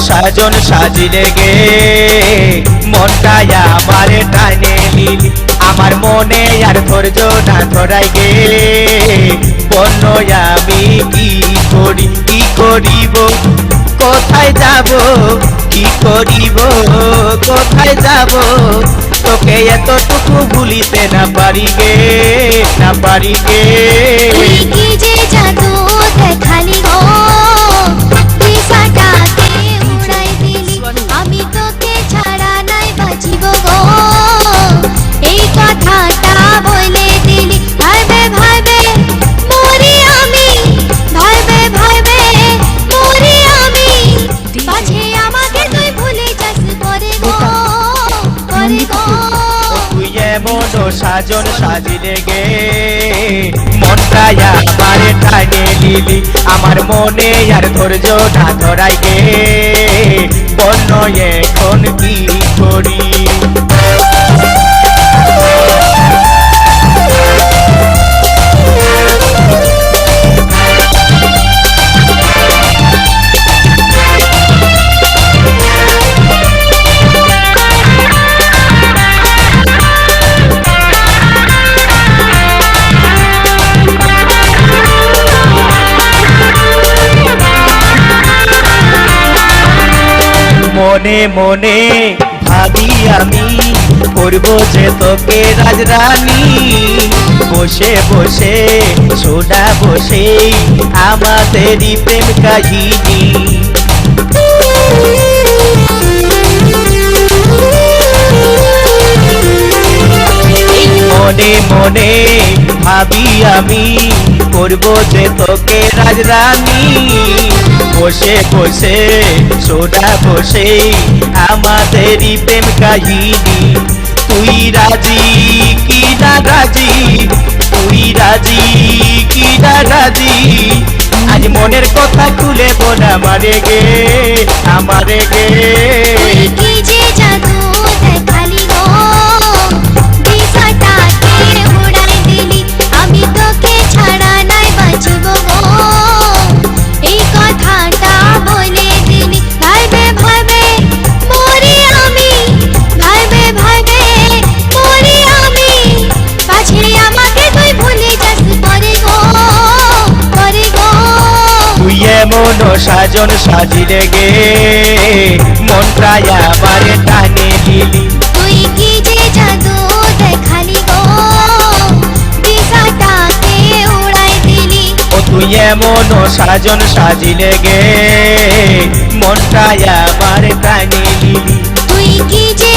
সাজন সাজিলে গে। মনটাই আমার টানে লিলি আমার মনে আর ধৈর্য না ধরাই গে। আমি কি করি, কি করিব? কোথায় যাব, কি করিব? কোথায় যাব? তোকে এতটুকু ভুলিতে না পারি গে, না পারি গে। যে এমন সাজন সাজিলে গে মনটা আমার টানে লিলি আমার মনে আর ধৈর্য না ধরাই গে বন্য এখন কি মনে মনে ভাবি আমি, করব যে তোকে রাজরানী। বসে বসে সোনা বসে, আমাদেরই প্রেম কাহিনী। মনে মনে ভাবি আমি, করব যে তোকে রাজরানী। বসে বসে সোনা বসে, আমাদেরই প্রেম কাহিনী। তুই রাজি কি না রাজি? তুই রাজি কি না রাজি? আজ মনের কথা খুলে বোন আমারে গে আমারে গে। এমন সাজন সাজিলে গে মন প্রায় আমার টানে দিলি তুই কি যে জাদু দেখালি গো? দিশাটাকে উড়াই দিলি। ও তুই এমন সাজন সাজিলে গে মনটাই আমার টানে দিলি তুই কি যে